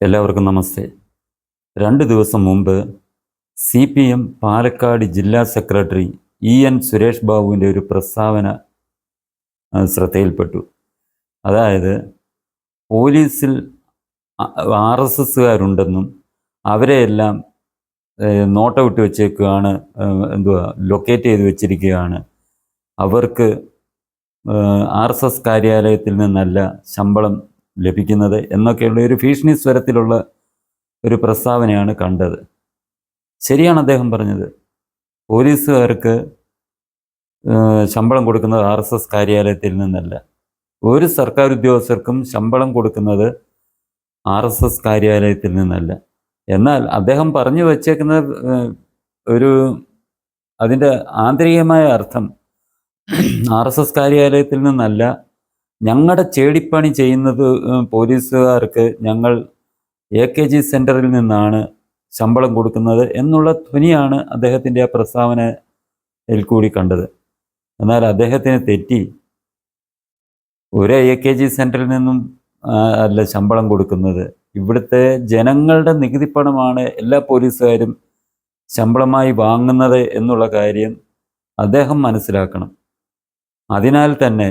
എല്ലാവർക്കും നമസ്തേ. രണ്ട് ദിവസം മുമ്പ് സി പി എം പാലക്കാട് ജില്ലാ സെക്രട്ടറി ഇ എൻ സുരേഷ് ബാബുവിന്റെ ഒരു പ്രസ്താവന ശ്രദ്ധയിൽപ്പെട്ടു. അതായത് പോലീസിൽ ആർ എസ് എസ്സുകാരുണ്ടെന്നും അവരെയെല്ലാം നോട്ട് വിട്ട് വെച്ചേക്കുകയാണ് എന്തുവാ ലൊക്കേറ്റ് ചെയ്ത് വെച്ചിരിക്കുകയാണ്. അവർക്ക് ആർ എസ് എസ് കാര്യാലയത്തിൽ നിന്നല്ല ശമ്പളം ലഭിക്കുന്നത് എന്നൊക്കെയുള്ള ഒരു ഭീഷണി സ്വരത്തിലുള്ള ഒരു പ്രസ്താവനയാണ് കണ്ടത്. ശരിയാണ് അദ്ദേഹം പറഞ്ഞത്. പോലീസുകാർക്ക് ശമ്പളം കൊടുക്കുന്നത് ആർ എസ് എസ് കാര്യാലയത്തിൽ നിന്നല്ല. ഒരു സർക്കാർ ഉദ്യോഗസ്ഥർക്കും ശമ്പളം കൊടുക്കുന്നത് ആർ എസ് എസ് കാര്യാലയത്തിൽ നിന്നല്ല. എന്നാൽ അദ്ദേഹം പറഞ്ഞു വച്ചേക്കുന്ന ഒരു അതിന്റെ ആന്തരികമായ അർത്ഥം ആർ എസ് എസ് കാര്യാലയത്തിൽ നിന്നല്ല ഞങ്ങളുടെ ചേടിപ്പണി ചെയ്യുന്നത് പോലീസുകാർക്ക് ഞങ്ങൾ എ കെ ജി സെന്ററിൽ നിന്നാണ് ശമ്പളം കൊടുക്കുന്നത് എന്നുള്ള ധ്വനിയാണ് അദ്ദേഹത്തിന്റെ ആ പ്രസ്താവനയിൽ കൂടി കണ്ടത്. എന്നാൽ അദ്ദേഹത്തിന് തെറ്റി. ഒരു എ കെ ജി സെന്ററിൽ നിന്നും അല്ല ശമ്പളം കൊടുക്കുന്നത്. ഇവിടുത്തെ ജനങ്ങളുടെ നികുതി പണമാണ് എല്ലാ പോലീസുകാരും ശമ്പളമായി വാങ്ങുന്നത് എന്നുള്ള കാര്യം അദ്ദേഹം മനസ്സിലാക്കണം. അതിനാൽ തന്നെ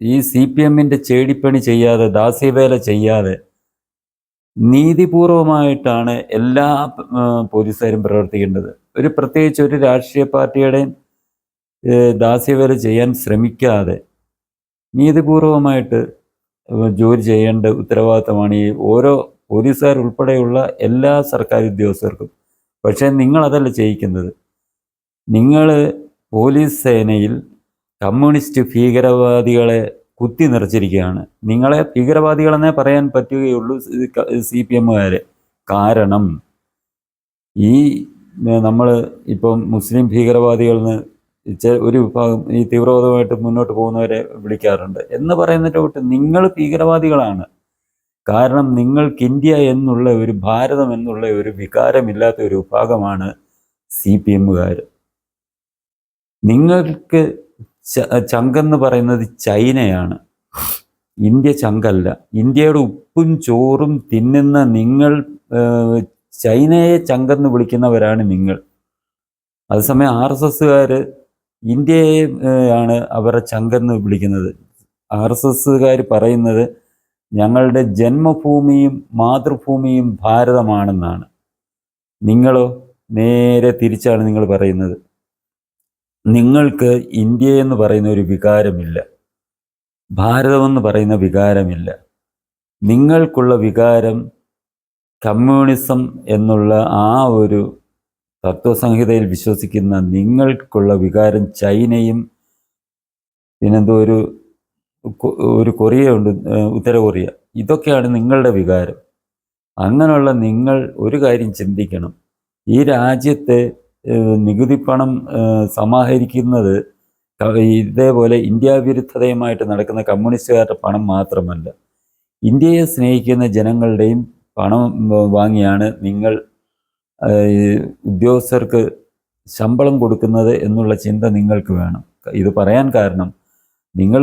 ഈ സി പി എമ്മിന്റെ ചേടിപ്പണി ചെയ്യാതെ ദാസ്യവേല ചെയ്യാതെ നീതിപൂർവമായിട്ടാണ് എല്ലാ പോലീസുകാരും പ്രവർത്തിക്കേണ്ടത്. ഒരു പ്രത്യേകിച്ച് ഒരു രാഷ്ട്രീയ പാർട്ടിയുടെയും ദാസ്യവേല ചെയ്യാൻ ശ്രമിക്കാതെ നീതിപൂർവമായിട്ട് ജോലി ചെയ്യേണ്ട ഉത്തരവാദിത്തമാണ് ഈ ഓരോ പോലീസുകാർ ഉൾപ്പെടെയുള്ള എല്ലാ സർക്കാർ ഉദ്യോഗസ്ഥർക്കും. പക്ഷേ നിങ്ങളതല്ല ചെയ്യിക്കുന്നത്. നിങ്ങൾ പോലീസ് സേനയിൽ കമ്മ്യൂണിസ്റ്റ് ഭീകരവാദികളെ കുത്തി നിറച്ചിരിക്കുകയാണ്. നിങ്ങളെ ഭീകരവാദികളെന്നേ പറയാൻ പറ്റുകയുള്ളൂ സി പി എമ്മുകാരെ. കാരണം ഈ നമ്മൾ ഇപ്പം മുസ്ലിം ഭീകരവാദികളെന്ന് ചെ- ഒരു വിഭാഗം ഈ തീവ്രവാദമായിട്ട് മുന്നോട്ട് പോകുന്നവരെ വിളിക്കാറുണ്ട്. എന്ന് പറയുന്നതിന്റെ കൂട്ട് നിങ്ങൾ ഭീകരവാദികളാണ്. കാരണം നിങ്ങൾക്ക് ഇന്ത്യ എന്നുള്ള ഒരു ഭാരതം എന്നുള്ള ഒരു വികാരമില്ലാത്ത ഒരു വിഭാഗമാണ് സി പി എമ്മുകാർ നിങ്ങൾക്ക് ചങ്കെന്ന് പറയുന്നത് ചൈനയാണ്. ഇന്ത്യ ചങ്കല്ല. ഇന്ത്യയുടെ ഉപ്പും ചോറും തിന്നുന്ന നിങ്ങൾ ചൈനയെ ചങ്കെന്ന് വിളിക്കുന്നവരാണ് നിങ്ങൾ. അതേസമയം ആർ എസ് എസ്സുകാർ ഇന്ത്യയെ ആണ് അവരെ ചങ്കെന്ന് വിളിക്കുന്നത്. ആർ എസ് എസ്സുകാർ പറയുന്നത് ഞങ്ങളുടെ ജന്മഭൂമിയും മാതൃഭൂമിയും ഭാരതമാണെന്നാണ്. നിങ്ങളോ നേരെ തിരിച്ചാണ് നിങ്ങൾ പറയുന്നത്. നിങ്ങൾക്ക് ഇന്ത്യ എന്ന് പറയുന്ന ഒരു വികാരമില്ല. ഭാരതമെന്ന് പറയുന്ന വികാരമില്ല. നിങ്ങൾക്കുള്ള വികാരം കമ്മ്യൂണിസം എന്നുള്ള ആ ഒരു തത്വസംഹിതയിൽ വിശ്വസിക്കുന്ന നിങ്ങൾക്കുള്ള വികാരം ചൈനയും പിന്നെന്തോ ഒരു ഒരു കൊറിയ ഉണ്ട് ഉത്തര കൊറിയ. ഇതൊക്കെയാണ് നിങ്ങളുടെ വികാരം. അങ്ങനെയുള്ള നിങ്ങൾ ഒരു കാര്യം ചിന്തിക്കണം. ഈ രാജ്യത്തെ ഏഹ് പണം സമാഹരിക്കുന്നത് ഇതേപോലെ ഇന്ത്യ വിരുദ്ധതയുമായിട്ട് നടക്കുന്ന കമ്മ്യൂണിസ്റ്റുകാരുടെ പണം മാത്രമല്ല. ഇന്ത്യയെ സ്നേഹിക്കുന്ന ജനങ്ങളുടെയും പണം വാങ്ങിയാണ് നിങ്ങൾ ഉദ്യോഗസ്ഥർക്ക് ശമ്പളം കൊടുക്കുന്നത് എന്നുള്ള ചിന്ത നിങ്ങൾക്ക് വേണം. ഇത് പറയാൻ കാരണം നിങ്ങൾ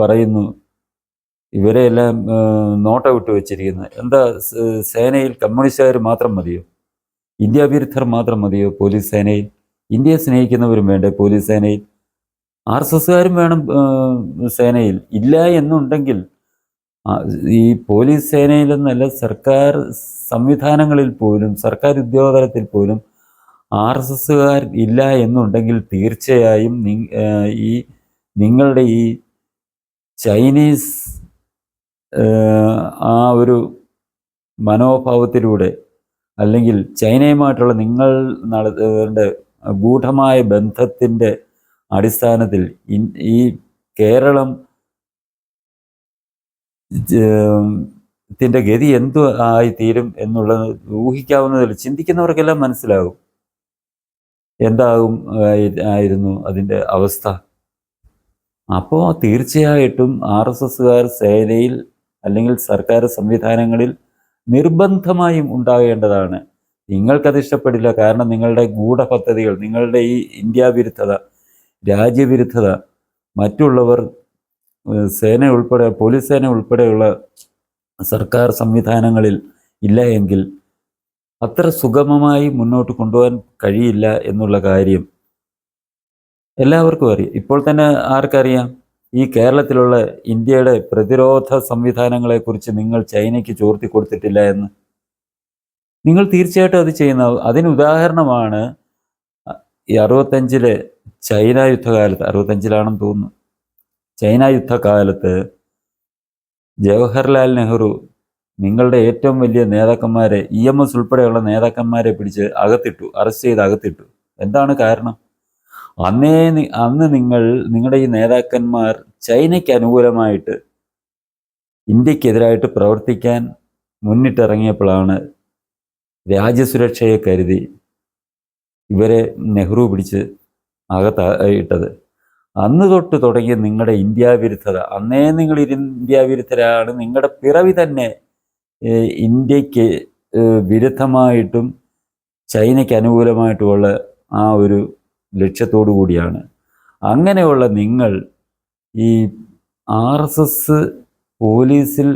പറയുന്നു ഇവരെയെല്ലാം ഏഹ് നോട്ട വിട്ട് വെച്ചിരിക്കുന്നത് എന്താ സേനയിൽ കമ്മ്യൂണിസ്റ്റുകാർ മാത്രം മതിയോ? ഇന്ത്യ വിരുദ്ധർ മാത്രം മതിയോ പോലീസ് സേനയിൽ. ഇന്ത്യയെ സ്നേഹിക്കുന്നവരും വേണ്ടേ പോലീസ് സേനയിൽ. ആർ എസ് എസ്സുകാരും വേണം സേനയിൽ. ഇല്ല എന്നുണ്ടെങ്കിൽ ഈ പോലീസ് സേനയിലെന്നല്ല സർക്കാർ സംവിധാനങ്ങളിൽ പോലും സർക്കാർ ഉദ്യോഗതലത്തിൽ പോലും ആർ എസ് എസ്സുകാർ ഇല്ല എന്നുണ്ടെങ്കിൽ തീർച്ചയായും ഈ നിങ്ങളുടെ ഈ ചൈനീസ് ആ ഒരു മനോഭാവത്തിലൂടെ അല്ലെങ്കിൽ ചൈനയുമായിട്ടുള്ള നിങ്ങൾ നടത്തേണ്ട ഗൂഢമായ ബന്ധത്തിന്റെ അടിസ്ഥാനത്തിൽ ഈ കേരളം ത്തിന്റെ ഗതി എന്തു ആയി തീരും എന്നുള്ളത് ഊഹിക്കാവുന്നതിൽ ചിന്തിക്കുന്നവർക്കെല്ലാം മനസ്സിലാകും. എന്താകും ആയിരുന്നു അതിന്റെ അവസ്ഥ. അപ്പോൾ തീർച്ചയായിട്ടും ആർ എസ് എസ്സുകാർ സേനയിൽ അല്ലെങ്കിൽ സർക്കാർ സംവിധാനങ്ങളിൽ നിർബന്ധമായും ഉണ്ടാകേണ്ടതാണ്. നിങ്ങൾക്കത് ഇഷ്ടപ്പെടില്ല. കാരണം നിങ്ങളുടെ ഗൂഢപദ്ധതികൾ നിങ്ങളുടെ ഈ ഇന്ത്യ വിരുദ്ധത രാജ്യവിരുദ്ധത മറ്റുള്ളവർ സേന ഉൾപ്പെടെ പോലീസ് സേന ഉൾപ്പെടെയുള്ള സർക്കാർ സംവിധാനങ്ങളിൽ ഇല്ല എങ്കിൽ അത്ര സുഗമമായി മുന്നോട്ട് കൊണ്ടുപോകാൻ കഴിയില്ല എന്നുള്ള കാര്യം എല്ലാവർക്കും അറിയാം. ഇപ്പോൾ തന്നെ ആർക്കറിയാം? ഈ കേരളത്തിലുള്ള ഇന്ത്യയുടെ പ്രതിരോധ സംവിധാനങ്ങളെക്കുറിച്ച് നിങ്ങൾ ചൈനയ്ക്ക് ചോർത്തി കൊടുത്തിട്ടില്ല എന്ന്. നിങ്ങൾ തീർച്ചയായിട്ടും അത് ചെയ്യുന്ന അതിന് ഉദാഹരണമാണ് ഈ അറുപത്തഞ്ചിലെ ചൈന യുദ്ധകാലത്ത് അറുപത്തഞ്ചിലാണെന്ന് തോന്നുന്നു. ചൈന യുദ്ധകാലത്ത് ജവഹർലാൽ നെഹ്റു നിങ്ങളുടെ ഏറ്റവും വലിയ നേതാക്കന്മാരെ ഇ എം എസ് ഉൾപ്പെടെയുള്ള നേതാക്കന്മാരെ പിടിച്ച് അകത്തിട്ടു അറസ്റ്റ് ചെയ്ത് അകത്തിട്ടു. എന്താണ് കാരണം? അന്നേ അന്ന് നിങ്ങൾ നിങ്ങളുടെ ഈ നേതാക്കന്മാർ ചൈനയ്ക്ക് അനുകൂലമായിട്ട് ഇന്ത്യക്കെതിരായിട്ട് പ്രവർത്തിക്കാൻ മുന്നിട്ടിറങ്ങിയപ്പോഴാണ് രാജ്യസുരക്ഷയെ കരുതി ഇവരെ നെഹ്റു പിടിച്ച് അകത്ത് ഇട്ടത്. അന്ന് തൊട്ട് തുടങ്ങിയ നിങ്ങളുടെ ഇന്ത്യ വിരുദ്ധത അന്നേ നിങ്ങൾ ഇന്ത്യാ വിരുദ്ധരാണ് നിങ്ങളുടെ പിറവി തന്നെ ഇന്ത്യയ്ക്ക് വിരുദ്ധമായിട്ടും ചൈനയ്ക്ക് അനുകൂലമായിട്ടുമുള്ള ആ ഒരു ലക്ഷ്യത്തോടു കൂടിയാണ്. അങ്ങനെയുള്ള നിങ്ങൾ ഈ ആർ എസ് എസ് പോലീസിൽ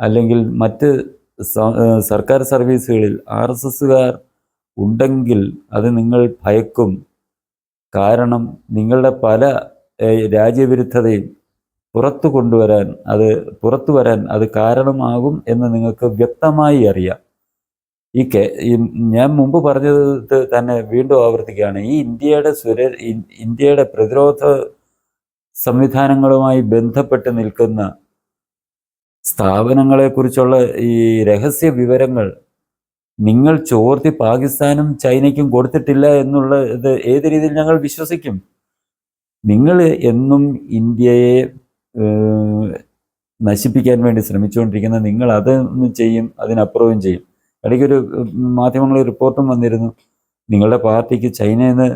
അല്ലെങ്കിൽ മറ്റ് സർക്കാർ സർവീസുകളിൽ ആർ എസ് എസ്സുകാർ ഉണ്ടെങ്കിൽ അത് നിങ്ങൾ ഭയക്കും. കാരണം നിങ്ങളുടെ പല രാജ്യവിരുദ്ധതയും പുറത്തു കൊണ്ടുവരാൻ അത് പുറത്തു വരാൻ അത് കാരണമാകും എന്ന് നിങ്ങൾക്ക് വ്യക്തമായി അറിയാം. ഈ കെ ഞാൻ മുമ്പ് പറഞ്ഞത് തന്നെ വീണ്ടും ആവർത്തിക്കുകയാണ്. ഈ ഇന്ത്യയുടെ സുര ഇന്ത്യയുടെ പ്രതിരോധ സംവിധാനങ്ങളുമായി ബന്ധപ്പെട്ട് നിൽക്കുന്ന സ്ഥാപനങ്ങളെക്കുറിച്ചുള്ള ഈ രഹസ്യ വിവരങ്ങൾ നിങ്ങൾ ചോർത്തി പാകിസ്ഥാനും ചൈനയ്ക്കും കൊടുത്തിട്ടില്ല എന്നുള്ള ഇത് ഏത് രീതിയിൽ ഞങ്ങൾ വിശ്വസിക്കും? നിങ്ങൾ എന്നും ഇന്ത്യയെ നശിപ്പിക്കാൻ വേണ്ടി ശ്രമിച്ചുകൊണ്ടിരിക്കുന്ന നിങ്ങൾ അതൊന്നും ചെയ്യും അതിനപ്പുറവും ചെയ്യും. ഇടയ്ക്കൊരു മാധ്യമങ്ങളിൽ റിപ്പോർട്ടും വന്നിരുന്നു. നിങ്ങളുടെ പാർട്ടിക്ക് ചൈനയിൽ നിന്ന്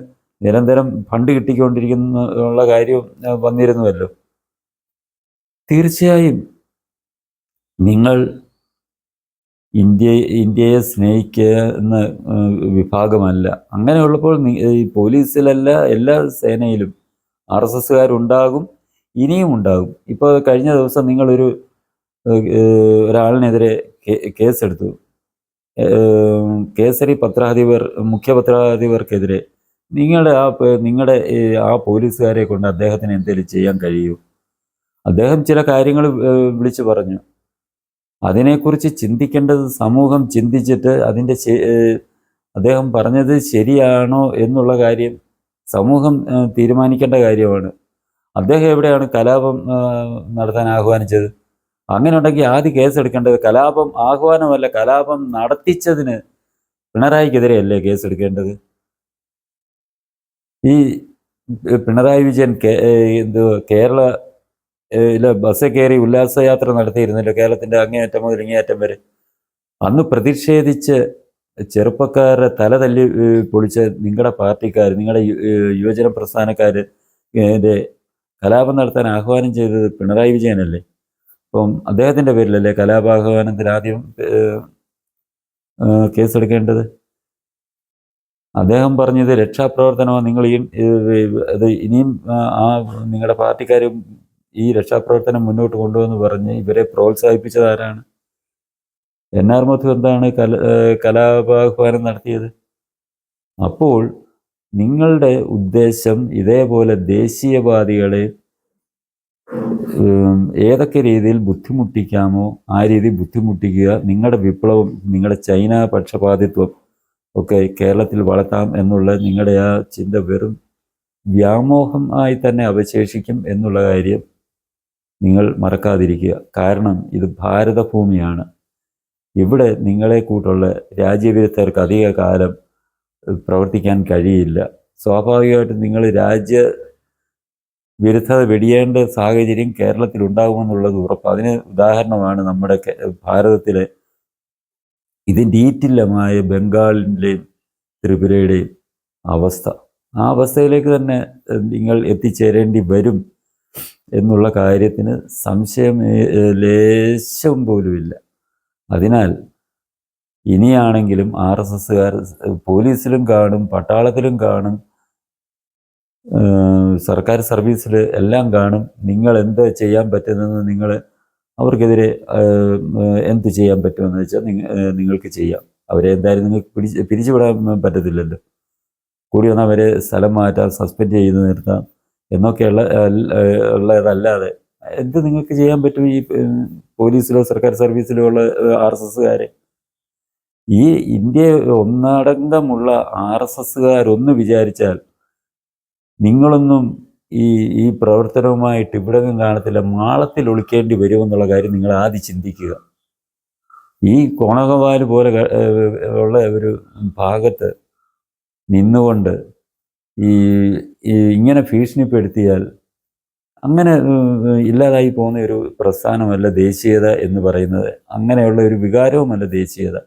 നിരന്തരം ഫണ്ട് കിട്ടിക്കൊണ്ടിരിക്കുന്ന ഉള്ള കാര്യവും വന്നിരുന്നുവല്ലോ. തീർച്ചയായും നിങ്ങൾ ഇന്ത്യ ഇന്ത്യയെ സ്നേഹിക്കുന്ന വിഭാഗമല്ല. അങ്ങനെയുള്ളപ്പോൾ ഈ പോലീസിലല്ല എല്ലാ സേനയിലും ആർ എസ് എസ്സുകാരുണ്ടാകും ഇനിയും ഉണ്ടാകും. ഇപ്പോൾ കഴിഞ്ഞ ദിവസം നിങ്ങളൊരു ഒരാളിനെതിരെ കേസെടുത്തു. കേസരി പത്രാധിപർ മുഖ്യ പത്രാധിപർക്കെതിരെ നിങ്ങളുടെ ആ നിങ്ങളുടെ ആ പോലീസുകാരെ കൊണ്ട് അദ്ദേഹത്തിന് എന്തെങ്കിലും ചെയ്യാൻ കഴിയൂ. അദ്ദേഹം ചില കാര്യങ്ങൾ വിളിച്ചു പറഞ്ഞു. അതിനെക്കുറിച്ച് ചിന്തിക്കേണ്ടത് സമൂഹം ചിന്തിച്ചിട്ട് അതിന്റെ അദ്ദേഹം പറഞ്ഞത് ശരിയാണോ എന്നുള്ള കാര്യം സമൂഹം തീരുമാനിക്കേണ്ട കാര്യമാണ്. അദ്ദേഹം എവിടെയാണ് കലാപം നടത്താൻ ആഹ്വാനിച്ചത്? അങ്ങനെ ഉണ്ടെങ്കിൽ ആദ്യം കേസെടുക്കേണ്ടത് കലാപം ആഹ്വാനമല്ല കലാപം നടത്തിച്ചതിന് പിണറായിക്കെതിരെയല്ലേ കേസെടുക്കേണ്ടത് ഈ പിണറായി വിജയൻ ഏഹ് കേരള ബസ്സിൽ കയറി ഉല്ലാസയാത്ര നടത്തിയിരുന്നല്ലോ കേരളത്തിന്റെ അങ്ങേയറ്റം മുതൽ ഇങ്ങേയറ്റം വരെ. അന്ന് പ്രതിഷേധിച്ച് ചെറുപ്പക്കാരെ തല തല്ലി പൊളിച്ച നിങ്ങളുടെ പാർട്ടിക്കാർ നിങ്ങളുടെ യുവജന പ്രസ്ഥാനക്കാർ കലാപം നടത്താൻ ആഹ്വാനം ചെയ്തത് പിണറായി വിജയനല്ലേ? അപ്പം അദ്ദേഹത്തിന്റെ പേരിലല്ലേ കലാപാഹ്വാനത്തിൽ ആദ്യം കേസെടുക്കേണ്ടത്? അദ്ദേഹം പറഞ്ഞത് രക്ഷാപ്രവർത്തനമോ നിങ്ങൾ ഈ അത് ഇനിയും ആ, നിങ്ങളുടെ പാർട്ടിക്കാരും ഈ രക്ഷാപ്രവർത്തനം മുന്നോട്ട് കൊണ്ടുവന്ന് പറഞ്ഞ് ഇവരെ പ്രോത്സാഹിപ്പിച്ചത് ആരാണ്? എൻ ആർ മധു എന്താണ് കല കലാപാഹ്വാനം നടത്തിയത്? അപ്പോൾ നിങ്ങളുടെ ഉദ്ദേശം ഇതേപോലെ ദേശീയവാദികളെ ഏതൊക്കെ രീതിയിൽ ബുദ്ധിമുട്ടിക്കാമോ ആ രീതി ബുദ്ധിമുട്ടിക്കുക നിങ്ങളുടെ വിപ്ലവം നിങ്ങളുടെ ചൈന പക്ഷപാതിത്വം ഒക്കെ കേരളത്തിൽ വളർത്താം എന്നുള്ള നിങ്ങളുടെ ആ ചിന്ത വെറും വ്യാമോഹം ആയി തന്നെ അവശേഷിക്കും എന്നുള്ള കാര്യം നിങ്ങൾ മറക്കാതിരിക്കുക. കാരണം ഇത് ഭാരതഭൂമിയാണ്. ഇവിടെ നിങ്ങളെ കൂട്ടുള്ള രാജ്യവിരുദ്ധർക്ക് അധിക കാലം പ്രവർത്തിക്കാൻ കഴിയില്ല. സ്വാഭാവികമായിട്ടും നിങ്ങൾ രാജ്യ വിരുദ്ധത വെടിയേണ്ട സാഹചര്യം കേരളത്തിൽ ഉണ്ടാകുമെന്നുള്ളത് ഉറപ്പ്. അതിന് ഉദാഹരണമാണ് നമ്മുടെ ഭാരതത്തിലെ ഇതിന്റെ ഈറ്റില്ലമായ ബംഗാളിന്റെയും ത്രിപുരയുടെയും അവസ്ഥ. ആ അവസ്ഥയിലേക്ക് തന്നെ നിങ്ങൾ എത്തിച്ചേരേണ്ടി വരും എന്നുള്ള കാര്യത്തിന് സംശയം ലേശം പോലുമില്ല. അതിനാൽ ഇനിയാണെങ്കിലും ആർ എസ് എസ്സുകാർ പോലീസിലും കാണും പട്ടാളത്തിലും കാണും സർക്കാർ സർവീസിൽ എല്ലാം കാണും. നിങ്ങൾ എന്ത് ചെയ്യാൻ പറ്റുന്നതെന്ന് നിങ്ങൾ അവർക്കെതിരെ എന്ത് ചെയ്യാൻ പറ്റുമെന്ന് വെച്ചാൽ നിങ്ങ നിങ്ങൾക്ക് ചെയ്യാം. അവരെ എന്തായാലും നിങ്ങൾക്ക് പിടിച്ച് പിരിച്ചുവിടാൻ പറ്റത്തില്ലല്ലോ. കൂടി വന്നാൽ അവരെ സ്ഥലം മാറ്റാം സസ്പെൻഡ് ചെയ്ത് നിർത്താം എന്നൊക്കെയുള്ള ഉള്ളതല്ലാതെ എന്ത് നിങ്ങൾക്ക് ചെയ്യാൻ പറ്റും ഈ പോലീസിലോ സർക്കാർ സർവീസിലോ ഉള്ള ആർ എസ് എസ്സുകാരെ? ഈ ഇന്ത്യ ഒന്നടങ്കമുള്ള ആർ എസ് എസ്സുകാരൊന്ന് വിചാരിച്ചാൽ നിങ്ങളൊന്നും ഈ ഈ പ്രവർത്തനവുമായിട്ട് ഇവിടെ നിന്നും കാണത്തില്ല. മാളത്തിൽ ഒളിക്കേണ്ടി വരുമെന്നുള്ള കാര്യം നിങ്ങൾ ആദ്യം ചിന്തിക്കുക. ഈ കോണകവാൽ പോലെ ഉള്ള ഒരു ഭാഗത്ത് നിന്നുകൊണ്ട് ഈ ഇങ്ങനെ ഭീഷണിപ്പെടുത്തിയാൽ അങ്ങനെ ഇല്ലാതായി പോകുന്ന ഒരു പ്രസ്ഥാനമല്ല ദേശീയത എന്ന് പറയുന്നത്. അങ്ങനെയുള്ള ഒരു വികാരവുമല്ല ദേശീയത.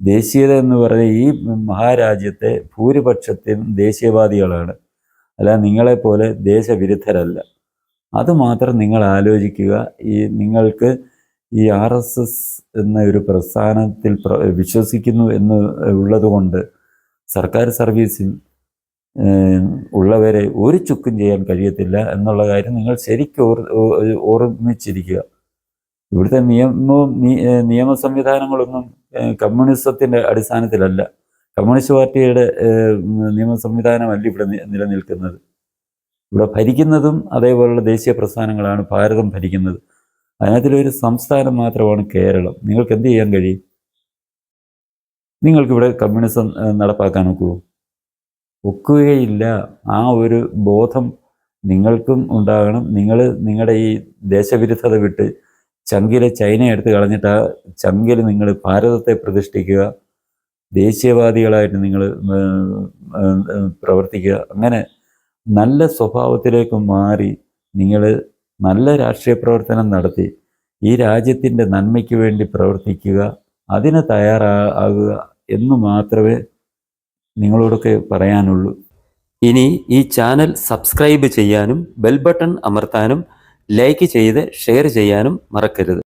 ദേശീയത എന്ന് പറയുന്നത് ഈ മഹാരാജ്യത്തെ ഭൂരിപക്ഷത്തിനും ദേശീയവാദികളാണ്. അല്ല നിങ്ങളെപ്പോലെ ദേശവിരുദ്ധരല്ല. അതുമാത്രം നിങ്ങൾ ആലോചിക്കുക. ഈ നിങ്ങൾക്ക് ഈ ആർ എസ് എസ് എന്ന ഒരു പ്രസ്ഥാനത്തിൽ പ്ര- വിശ്വസിക്കുന്നു എന്ന് ഉള്ളതുകൊണ്ട് സർക്കാർ സർവീസിൽ ഉള്ളവരെ ഒരു ചുക്കും ചെയ്യാൻ കഴിയത്തില്ല എന്നുള്ള കാര്യം നിങ്ങൾ ശരിക്കും ഓർ ഓർമ്മിച്ചിരിക്കുക. ഇവിടുത്തെ നിയമവും നിയമ സംവിധാനങ്ങളൊന്നും കമ്മ്യൂണിസത്തിന്റെ അടിസ്ഥാനത്തിലല്ല. കമ്മ്യൂണിസ്റ്റ് പാർട്ടിയുടെ നിയമ സംവിധാനമല്ല ഇവിടെ നിലനിൽക്കുന്നത്. ഇവിടെ ഭരിക്കുന്നതും അതേപോലുള്ള ദേശീയ പ്രസ്ഥാനങ്ങളാണ് ഭാരതം ഭരിക്കുന്നത്. അതിനകത്തിലൊരു സംസ്ഥാനം മാത്രമാണ് കേരളം. നിങ്ങൾക്ക് എന്ത് ചെയ്യാൻ കഴിയും? നിങ്ങൾക്കിവിടെ കമ്മ്യൂണിസം നടപ്പാക്കാൻ ഒക്കുമോ ഒക്കുകയില്ല. ആ ഒരു ബോധം നിങ്ങൾക്കും ഉണ്ടാകണം. നിങ്ങൾ നിങ്ങളുടെ ഈ ദേശവിരുദ്ധത വിട്ട് ചങ്കിലെ ചൈന എടുത്ത് കളഞ്ഞിട്ട് ആ ചങ്കിൽ നിങ്ങൾ ഭാരതത്തെ പ്രതിഷ്ഠിക്കുക. ദേശീയവാദികളായിട്ട് നിങ്ങൾ പ്രവർത്തിക്കുക. അങ്ങനെ നല്ല സ്വഭാവത്തിലേക്ക് മാറി നിങ്ങൾ നല്ല രാഷ്ട്രീയ പ്രവർത്തനം നടത്തി ഈ രാജ്യത്തിന്റെ നന്മയ്ക്ക് വേണ്ടി പ്രവർത്തിക്കുക അതിന് തയ്യാറാകുക എന്ന് മാത്രമേ നിങ്ങളോടൊക്കെ പറയാനുള്ളൂ. ഇനി ഈ ചാനൽ സബ്സ്ക്രൈബ് ചെയ്യാനും ബെൽ ബട്ടൺ അമർത്താനും ലൈക്ക് ചെയ്ത് ഷെയർ ചെയ്യാനും മറക്കരുത്.